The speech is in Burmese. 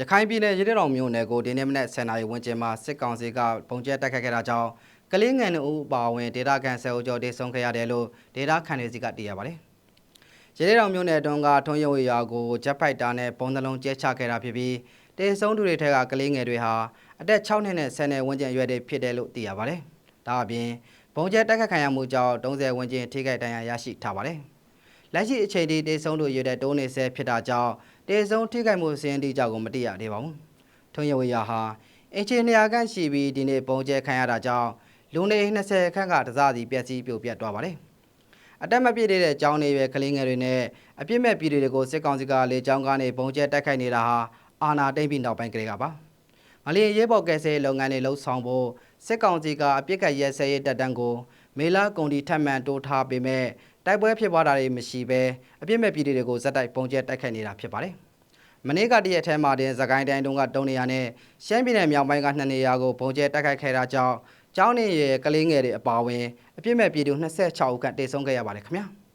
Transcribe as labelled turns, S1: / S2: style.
S1: ရခိုင်ပြည်နယ်ရသေတော်မြို့နယ်ကိုဒီနေ့မနက်10:00နာရီဝန်းကျင်မှာစစ်ကောင်စီကပုံကျဲတိုက်ခတ်ခဲ့တာကြောင့်ကလေးငယ်နှုတ်ပါဝင်ဒေတာကန်ဆယ်အုပ်ကျော်ဒေဆုံးခဲ့ရတယ်လို့ဒေတာခန်တွေစီကသိရပါတယ်။ရသေတော်မြို့နယ်အတွင်းကထွန်းရုံရွာကိုဂျက်ဖိုက်တာနဲ့ပုံနှလုံးကျဲချခဲ့တာဖြစ်ပြီးတေဆုံးသူတွေထက်ကကလေးငယ်တွေဟာအသက်6နှစ်နဲ့10နှစ်ဝန်းကျင်အရွယ်တွေဖြစ်တယ်လို့သိရပါတယ်။ဒါအပြင်ပုံကျဲတိုက်ခတ်ခံရမှုကြောင့်30ဝန်းကျင်ထိခိုက်ဒဏ်ရာရရှိထားပါတယ်။လက်ရှိအချိန်ထိတေဆုံးတို့ရွေတဲ့တိုးနေဆဲဖြစ်တာကြောင့် တေဆုံးထိခိုက်မှုစင်းတိကြောက်ကိုမတိရသေးပါဘူး။ထွန်းရဝေရဟာအင်ချီ200ခန့်ရှိပြီးဒီနေ့ပုံကျဲခံရတာကြောင့်လူနေ20ခန့်ကတစားစီပျက်စီးပြိုပြတ်သွားပါတယ်။အတက်မပြည့်သေးတဲ့ကျောင်းနေရွယ်ကလေးငယ်တွေနဲ့အပြစ်မဲ့ပြည်တွေကိုစစ်ကောင်စီကလေကြောင်းကနေပုံကျဲတိုက်ခိုက်နေတာဟာအာဏာသိမ်းပြီးနောက်ပိုင်းကလေးကပါ။မလီရဲဘော်ကယ်ဆယ်ရေးလုပ်ငန်းတွေလှုပ်ဆောင်ဖို့စစ်ကောင်စီကအပြစ်ကတ်ရဲဆဲရေးတပ်တန်းကို မေလာကုန်တီထပ်မံတိုးထားပေမဲ့တိုက်ပွဲဖြစ်ပွားတာတွေမရှိဘဲအပြစ်မဲ့ပြည်သူတွေကိုဇက်တိုက်ပုံကျဲတိုက်ခိုက်နေတာဖြစ်ပါတယ်။မနေ့ကတရက်ထဲမှာတင်သခိုင်းတိုင်းတုန်းကတုံးနေရနဲ့ရှမ်းပြည်နယ်မြောက်ပိုင်းကနှစ်နေရာကိုပုံကျဲတိုက်ခိုက်ခဲ့တာကြောင့်ကျောင်းနေရယ်ကလေးငယ်တွေအပါအဝင်အပြစ်မဲ့ပြည်သူ26ဦးခန့်တေဆုံးခဲ့ရပါတယ်ခင်ဗျာ။